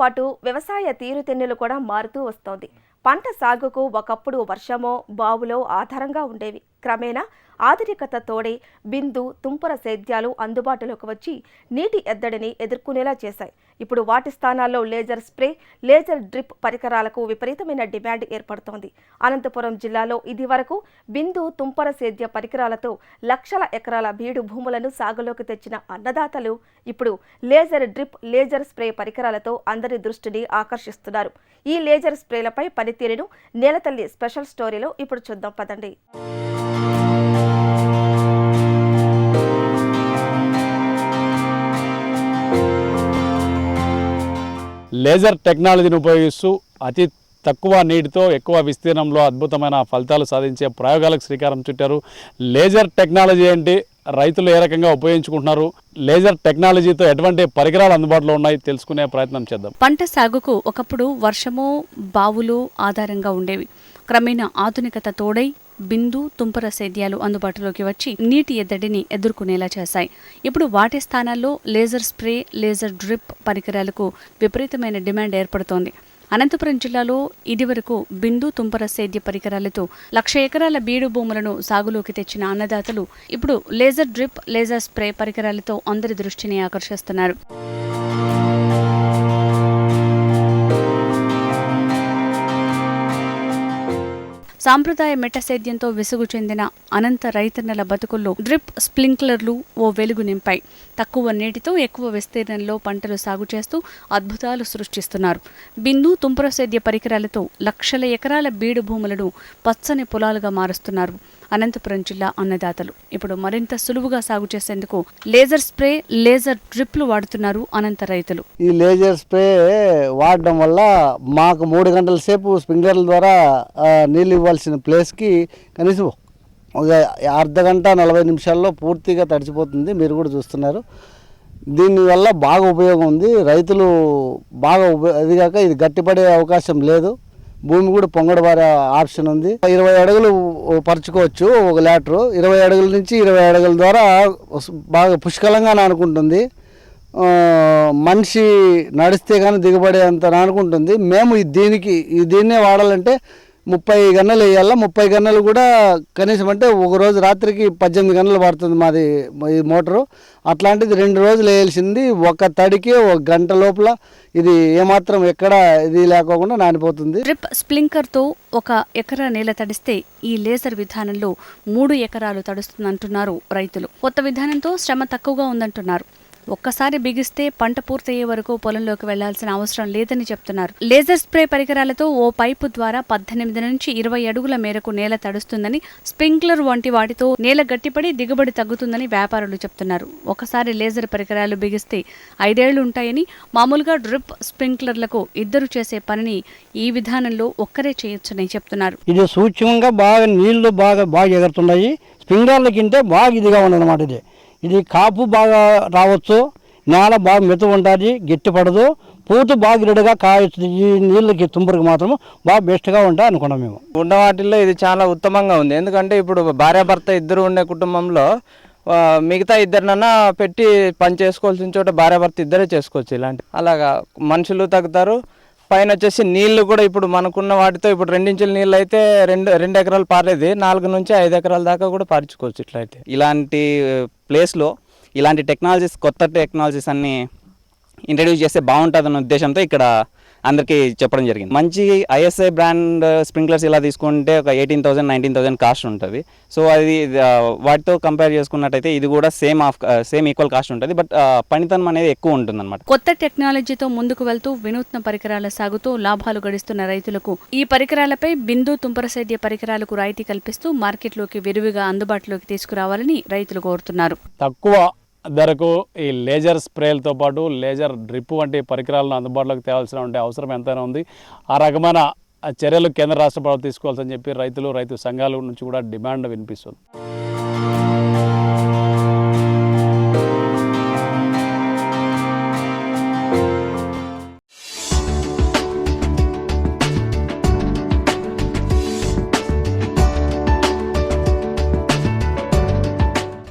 పాటు వ్యవసాయ తీరుతెన్నులు కూడా మారుతూ వస్తోంది. పంట సాగుకు ఒకప్పుడు వర్షమో బావులో ఆధారంగా ఉండేవి. క్రమేణా ఆధునికత తోడే బిందు తుంపర సేద్యాలు అందుబాటులోకి వచ్చి నీటి ఎద్దడిని ఎదుర్కొనేలా చేశాయి. ఇప్పుడు వాటి స్థానాల్లో లేజర్ స్ప్రే లేజర్ డ్రిప్ పరికరాలకు విపరీతమైన డిమాండ్ ఏర్పడుతోంది. అనంతపురం జిల్లాలో ఇదివరకు బిందు తుంపర సేద్య పరికరాలతో లక్షల ఎకరాల బీడు భూములను సాగులోకి తెచ్చిన అన్నదాతలు ఇప్పుడు లేజర్ డ్రిప్ లేజర్ స్ప్రే పరికరాలతో అందరి దృష్టిని ఆకర్షిస్తున్నారు. ఈ లేజర్ స్ప్రేలపై పనితీరును నేలతల్లి స్పెషల్ స్టోరీలో ఇప్పుడు చూద్దాం పదండి. లేజర్ టెక్నాలజీని ఉపయోగిస్తూ అతి తక్కువ నీటితో ఎక్కువ విస్తీర్ణంలో అద్భుతమైన ఫలితాలు సాధించే ప్రయోగాలకు శ్రీకారం చుట్టారు. లేజర్ టెక్నాలజీ ఏంటి? రైతులు ఏ రకంగా ఉపయోగించుకుంటున్నారు? లేజర్ టెక్నాలజీతో ఎటువంటి పరికరాలు అందుబాటులో ఉన్నాయి? తెలుసుకునే ప్రయత్నం చేద్దాం. పంట సాగుకు ఒకప్పుడు వర్షము బావులు ఆధారంగా ఉండేవి. క్రమేణా ఆధునికత తోడై బిందు తుంపర సేద్యాలు అందుబాటులోకి వచ్చి నీటి ఎద్దడిని ఎదుర్కొనేలా చేశాయి. ఇప్పుడు వాటి స్థానాల్లో లేజర్ స్ప్రే లేజర్ డ్రిప్ పరికరాలకు విపరీతమైన డిమాండ్ ఏర్పడుతోంది. అనంతపురం జిల్లాలో ఇదివరకు బిందు తుంపర సేద్య పరికరాలతో లక్ష ఎకరాల బీడు భూములను సాగులోకి తెచ్చిన అన్నదాతలు ఇప్పుడు లేజర్ డ్రిప్ లేజర్ స్ప్రే పరికరాలతో అందరి దృష్టిని ఆకర్షిస్తున్నారు. సాంప్రదాయ మెట్టసేద్యంతో విసుగు చెందిన అనంత రైతన్నల బతుకుల్లో డ్రిప్ స్ప్రింక్లర్లు ఓ వెలుగు నింపాయి. తక్కువ నీటితో ఎక్కువ విస్తీర్ణంలో పంటలు సాగు చేస్తూ అద్భుతాలు సృష్టిస్తున్నారు. బిందు తుంపర సేద్య పరికరాలతో లక్షల ఎకరాల బీడు భూములను పచ్చని పొలాలుగా మారుస్తున్నారు. అనంతపురం జిల్లా అన్నదాతలు. ఇప్పుడు మరింత సులువుగా సాగు చేసేందుకు లేజర్ స్ప్రే లేజర్ డ్రిప్లు వాడుతున్నారు అనంత రైతులు. ఈ లేజర్ స్ప్రే వాడడం వల్ల మాకు మూడు గంటల సేపు స్ప్రింక్లర్ల ద్వారా ఆ, నీళ్ళు ఇవ్వాల్సిన ప్లేస్కి కనీసం ఒక అర్ధ గంట నలభై నిమిషాల్లో పూర్తిగా తడిచిపోతుంది మీరు కూడా చూస్తున్నారు. దీనివల్ల బాగా ఉపయోగం ఉంది. రైతులు బాగా ఉప అదిగాక ఇది గట్టిపడే అవకాశం లేదు. భూమి కూడా పొంగడబారే ఆప్షన్ ఉంది. ఇరవై అడుగులు పరుచుకోవచ్చు ఒక ల్యాటరు. ఇరవై అడుగుల నుంచి ఇరవై అడుగుల ద్వారా బాగా పుష్కలంగా నానుకుంటుంది. మనిషి నడిస్తే కానీ దిగబడేంత నానుకుంటుంది. మేము దీనికి దీన్నే వాడాలంటే ముప్పై గన్నలు వేయాల? ముప్పై గన్నలు కూడా కనీసం అంటే ఒక రోజు రాత్రికి పద్దెనిమిది గంటలు పడుతుంది మాది ఈ మోటారు. అట్లాంటిది రెండు రోజులు వేయాల్సింది ఒక తడికి ఒక గంట లోపల ఇది ఏమాత్రం ఎక్కడ ఇది లేకోకుండా నానిపోతుంది. డ్రిప్ స్ప్లింకర్తో ఒక ఎకరా నేల తడిస్తే ఈ లేజర్ విధానంలో మూడు ఎకరాలు తడుస్తుందంటున్నారు రైతులు. కొత్త విధానంతో శ్రమ తక్కువగా ఉందంటున్నారు. ఒక్కసారి బిగిస్తే పంట పూర్తయ్యే వరకు పొలంలోకి వెళ్ళాల్సిన అవసరం లేదని చెప్తున్నారు. లేజర్ స్ప్రే పరికరాలతో ఓ పైపు ద్వారా పద్దెనిమిది నుంచి ఇరవై అడుగుల మేరకు నేల తడుస్తుందని స్ప్రింక్లర్ వంటి వాటితో నేల గట్టిపడి దిగుబడి తగ్గుతుందని వ్యాపారులు చెప్తున్నారు. ఒకసారి లేజర్ పరికరాలు బిగిస్తే ఐదేళ్ళు ఉంటాయని మామూలుగా డ్రిప్ స్ప్రింక్లర్లకు ఇద్దరు చేసే పనిని ఈ విధానంలో ఒక్కరే చేయొచ్చని చెప్తున్నారు. ఇది సూక్ష్మంగా బాగా నీళ్ళు బాగా బాగా ఎగురుతున్నాయి. స్ప్రింక్లర్ల కింటే బాగా ఇదిగా ఉండదన్నమాట ఇది. ఇది కాపు బాగా రావచ్చు నేల బాగా మెత్తు ఉంటుంది గట్టి పడదు పూత బాగా రెడగా కాయొచ్చు ఈ నీళ్ళకి తుంపరికి మాత్రం బాగా బెస్ట్గా ఉంటాయి అనుకున్నాం మేము. ఉన్న వాటిల్లో ఇది చాలా ఉత్తమంగా ఉంది. ఎందుకంటే ఇప్పుడు భార్యాభర్త ఇద్దరు ఉండే కుటుంబంలో మిగతా ఇద్దరినన్నా పెట్టి పని చేసుకోవాల్సిన చోట భార్యాభర్త ఇద్దరే చేసుకోవచ్చు ఇలాంటి. అలాగా మనుషులు తగ్గుతారు పైన వచ్చేసి నీళ్ళు కూడా ఇప్పుడు మనకున్న వాటితో ఇప్పుడు రెండించుల నీళ్ళు అయితే రెండు రెండు ఎకరాలు పారేది. నాలుగు నుంచి ఐదు ఎకరాల దాకా కూడా పారించుకోవచ్చు ఇట్లా అయితే ఇలాంటి ప్లేస్లో ఇలాంటి టెక్నాలజీస్ కొత్త టెక్నాలజీస్ అన్ని ఇంట్రడ్యూస్ చేస్తే బాగుంటుందన్న ఉద్దేశంతో ఇక్కడ అందరికీ చెప్పడం జరిగింది. మంచి ఐఎస్ఐ బ్రాండ్ స్ప్రింక్లర్స్ ఇలా తీసుకుంటే ఒక eighteen thousand nineteen thousand cost ఉంటుంది. సో అది వాటితో కంపేర్ చేసుకున్నట్టయితే ఇది కూడా same of same equal cost ఉంటుంది. బట్ పనితనం అనేది ఎక్కువ ఉంటుంది అనమాట కొత్త టెక్నాలజీతో ముందుకు వెళ్తూ వినూత్న పరికరాల సాగుతో లాభాలు గడిస్తున్న రైతులకు ఈ పరికరాలపై బిందు తుంపరసేద్య పరికరాలకు రాయితీ కల్పిస్తూ మార్కెట్లోకి విరివిగా అందుబాటులోకి తీసుకురావాలని రైతులు కోరుతున్నారు. తక్కువ ధరకు ఈ లేజర్ స్ప్రేలతో పాటు లేజర్ డ్రిప్ వంటి పరికరాలను అందుబాటులోకి తేవాల్సిన ఉండే అవసరం ఎంతైనా ఉంది. ఆ రకమైన చర్యలు కేంద్ర రాష్ట్ర ప్రభుత్వం తీసుకోవాల్సని చెప్పి రైతులు రైతు సంఘాల నుంచి కూడా డిమాండ్ వినిపిస్తుంది.